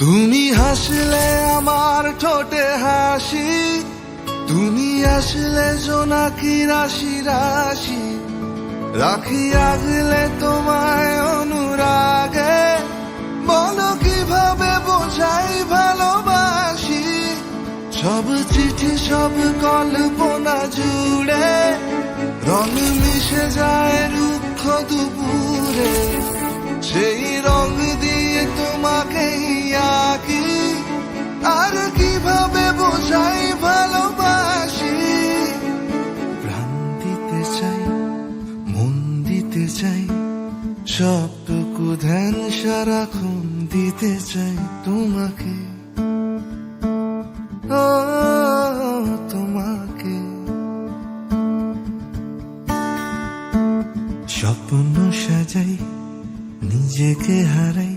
তুমি হাসলে আমার ঠোঁটে হাসি, তুমি আসলে জোনাকি রাশি রাশি? রাখি আগলে তোমায় অনুরাগে, বলো কীভাবে বোঝাই ভালোবাসি? সব চিঠি, সব কল্পনা জুড়ে রং মিশে যায় রুক্ষ দুপুরে, সেই রং সবটুকু ধ্যান সারাক্ষণ দিতে চাই তোমাকে। তোমাকে। স্বপ্ন সাজাই, নিজেকে হারাই,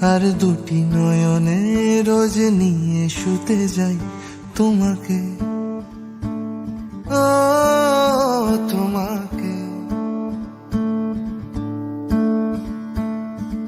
আর দুটি নয়নে রোজ নিয়ে শুতে যাই তোমাকে।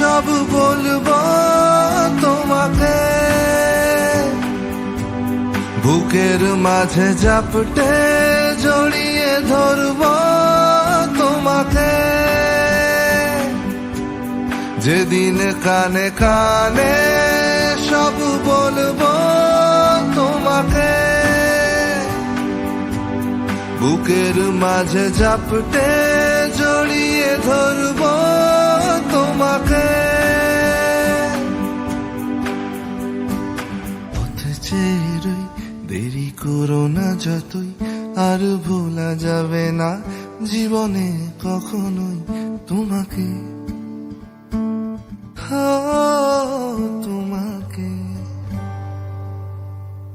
সব বলব তোমাকে। বুকের মাঝে জাপটে জড়িয়ে ধরব তোমাকে। যেদিন কানে কানে সব বলব তোমাকে। বুকের মাঝে জাপটে জড়িয়ে ধরবো তোমাকে। পথে চেয়ে রই, দেরি করো না যতই আর ভোলা যাবে না জীবনে কখনোই তোমাকে। তোমাকে।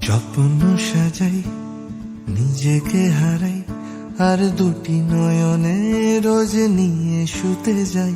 স্বপ্ন সাজাই নিজেকে হারাই আর দুটি নয়নে রোজ নিয়ে শুতে যাই।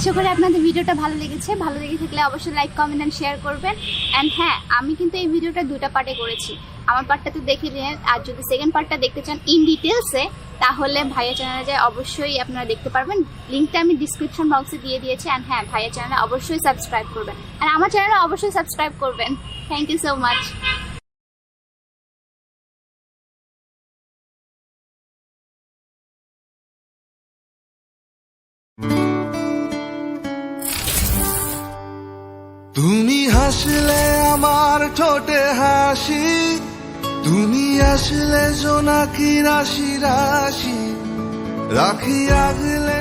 আশা করি আপনাদের ভিডিওটা ভালো লেগেছে। ভালো লেগে থাকলে অবশ্যই লাইক কমেন্ট অ্যান্ড শেয়ার করবেন। অ্যান্ড হ্যাঁ আমি কিন্তু এই ভিডিওটা দুটা পার্টে করেছি। আমার পার্টটা তো দেখে নিন আর যদি সেকেন্ড পার্টটা দেখতে চান ইন ডিটেলসে তাহলে ভাইয়া চ্যানেলে যায় অবশ্যই আপনারা দেখতে পারবেন। লিঙ্কটা আমি ডিসক্রিপশন বক্সে দিয়ে দিয়েছি। অ্যান্ড হ্যাঁ ভাইয়া চ্যানেলে অবশ্যই সাবস্ক্রাইব করবেন। আর আমার চ্যানেলে অবশ্যই সাবস্ক্রাইব করবেন। থ্যাংক ইউ সো মাচ তুমি হাসলে আমার ঠোঁটে হাসি তুমি আসলে জোনাকি রাশি রাশি রাখি আগলে